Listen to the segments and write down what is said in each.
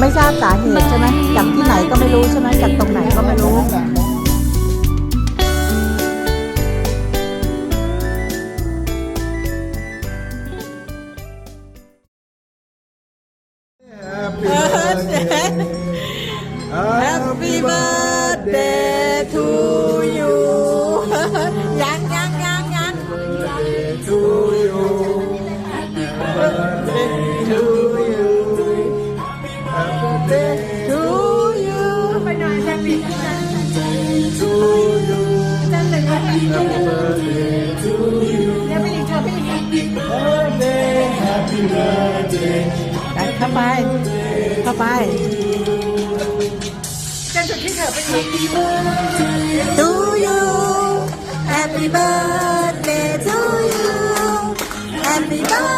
ไม่ทราบสาเหตุใช่ไหมจากที่ไหนก็ไม่รู้ใช่ไหมจากตรงไหนก็ไม่รู้ Happy birthday ไปเข้าไป เข้าไปจันจุดที่เธอเปอีก to you Happy birthday to you Happy birthday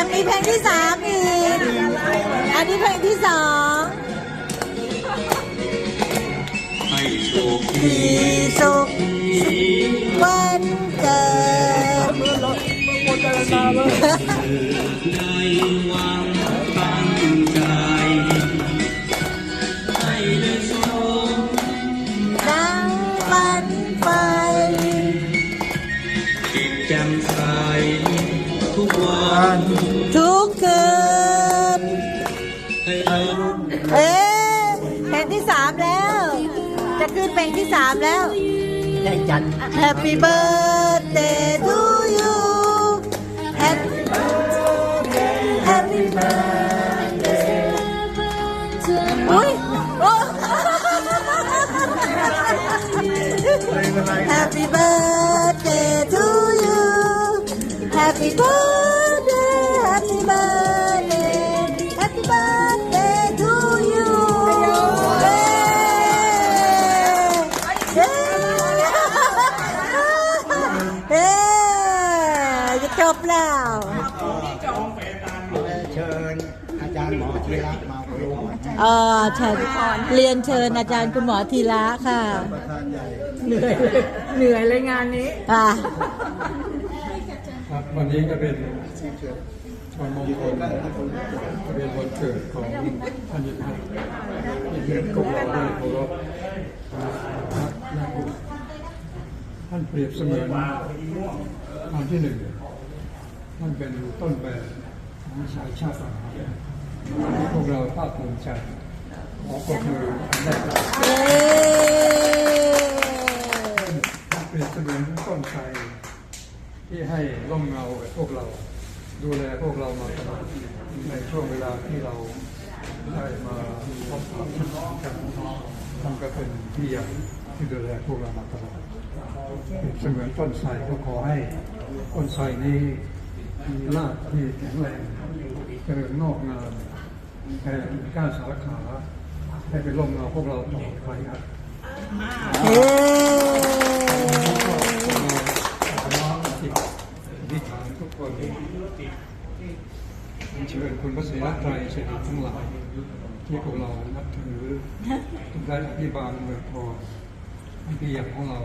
ยังมีเพลงที่สามอีก อันนี้เพลงที่สองให้โชคที่สุขวันเกิดได้วาง นเพลงที่สามแล้วได้จัด Happy birthday to you Happy birthday Happy birthday อุ้ยโอ้ Happy birthday ชิญอาจารย์หมอธีระมาปรุงเออเชิญเรียนเชิญอาจารย์คุณหมอธีระค่ะประธานใหญ่เหนื่อยเลยเหนื่อยเลยงานนี้อะ ครับวันนี้ก็เป็นวันมงคลเป็นวันเกิดของท่านยินดีที่เรียนกบเราได้เคารพนักบุญท่านเปรียบเสมือนทางที่หนึ่งท่านเป็นต้นแบบ ของสาชาติศาสนาพวกเราภาคภูมิใจขอปรบมืออันแรกครับเย้ท่านเสมือนต้นไทรที่ให้ร่มเงาพวกเราดูแลพวกเรามาตลอดในช่วงเวลาที่เราได้มาพบปะกันท่านก็เป็นพี่ใหญ่ที่ดูแลพวกเรามาตลอดเปรียบเสมือนต้นไทรก็ขอให้ต้นไทรนี้ มีรากที่แข็งแรงเจริญงอกงามแผ่ก้าสาขาให้เป็นร่มเงาพวกเราต่อไปครับเย้น้องจิตวิถานทุกคนเชิญคุณพระศรีรัตน์ไตรเสด็จทั้งหลายที่พวกเรานับถือทุกได้อภิบาลเมืองพรพี่ย่างของเรา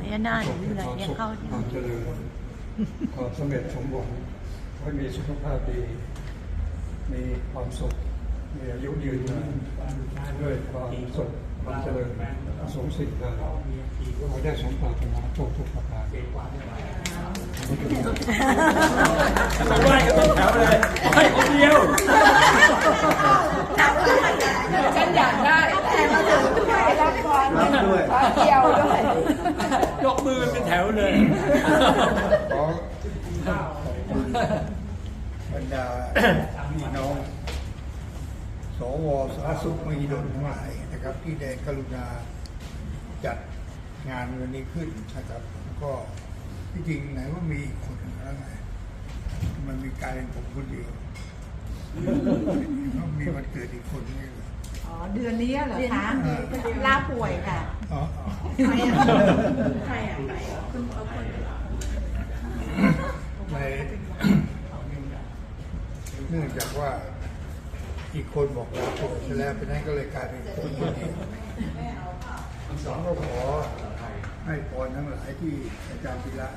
เนี่ยน่าประสบอยู่ไหนความเนี่ยสุขเข้าความเจริญ ความสำเร็จสมหวังให้มีสุขภาพดี มีความสุข มีอายุยืนนานด้วยความสุขความเจริญสมสิ่งใดขอให้ได้สมปรารถนาทุกทุกประการไหว้ก็ต้องฉันอยากได้แต่มาถึงไป รับก่อนรับด้วยเกี่ยวด้วยยกมือเป็นแถวเลยขอขอบคุณบรรดาพี่น้อง สวสาธารณสุขมหิดลทั้งหลายนะครับ ที่ได้กรุณาจัดงานวันนี้ขึ้นนะครับก็ที่จริงไหนว่ามีอีกคนหนึ่งแล้วไงมันมีกลายเป็นผมคนเดียวก็มีวันเกิดอีกคนนึง อ๋อเดือนนี้เหรอคะลาป่วยค่ะอ๋ออ๋อใครอะใครอะในเนื่องจากว่าอีกคนบอกลาป่วยไปแล้วเพราะฉะนั้นก็เลยกลายเป็นคนคนเดียวสองก็ขอให้พรทั้งหลายที่อาจารย์พิระ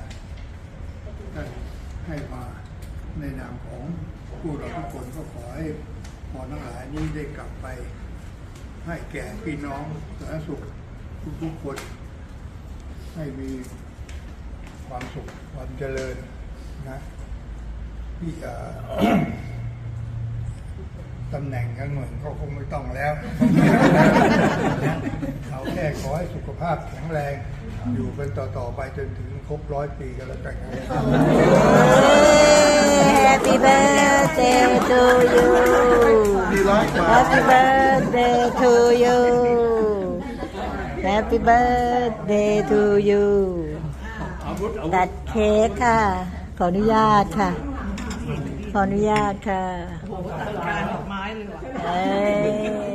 ท่านให้มาในนามของผู้เราทุกคนก็ขอให้พรทั้งหลายนี้ได้กลับไป ให้แก่พี่น้องสาธารณสุขทุกๆคน ให้มีความสุขความเจริญนะที่ ตำแหน่งกันเหมือนก็คงไม่ต้องแล้วเราแค่ขอให้สุขภาพแข็งแรง อยู่เป็นต่อ ๆ ไปจนถึงครบร้อยปีกันแล้วกันครับ Happy birthday to you มีร้อยกว่า Happy birthday to you Happy birthday to you ตัดเค้กค่ะ ขออนุญาตค่ะ ขออนุญาตค่ะ ก